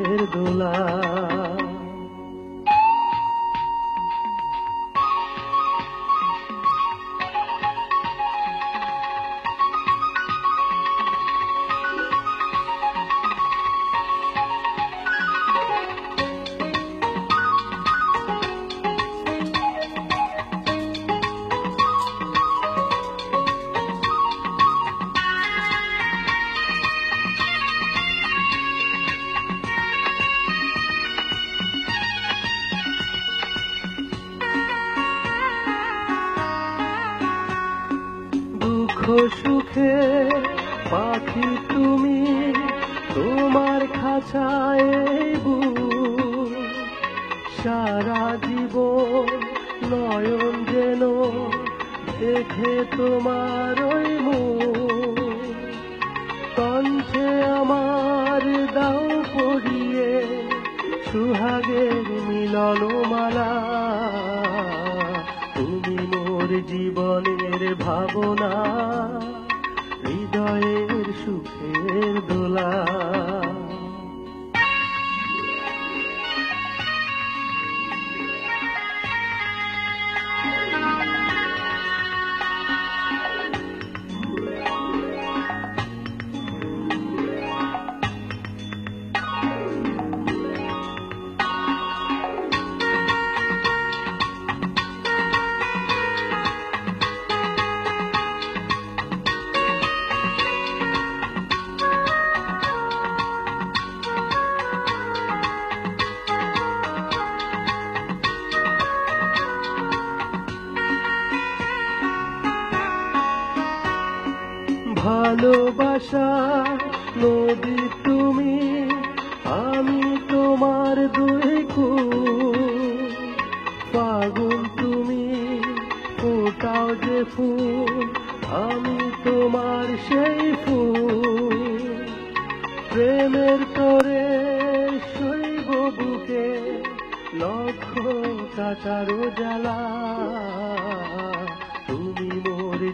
সুখের দোলা সুখে পাখি তুমি তোমার এই সারা জীবন নয়ন যেন দেখে তোমার ওই কণ্ঠে আমার দাও পড়িয়ে, সুহাগের মিলন মালা জীবনের ভাবনা হৃদয়ের সুখের দোলা। ভালোবাসা নদী তুমি, আমি তোমার দুই কুল। ফাগুন তুমি, ফোটাও যে ফুল, আমি তোমার সেই ফুল। প্রেমের তোরে শৈব বুকে লক্ষ কাটারো জ্বালা।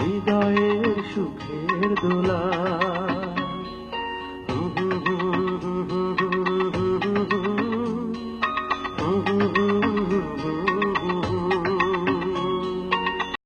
হৃদয়ের সুখের দোলা।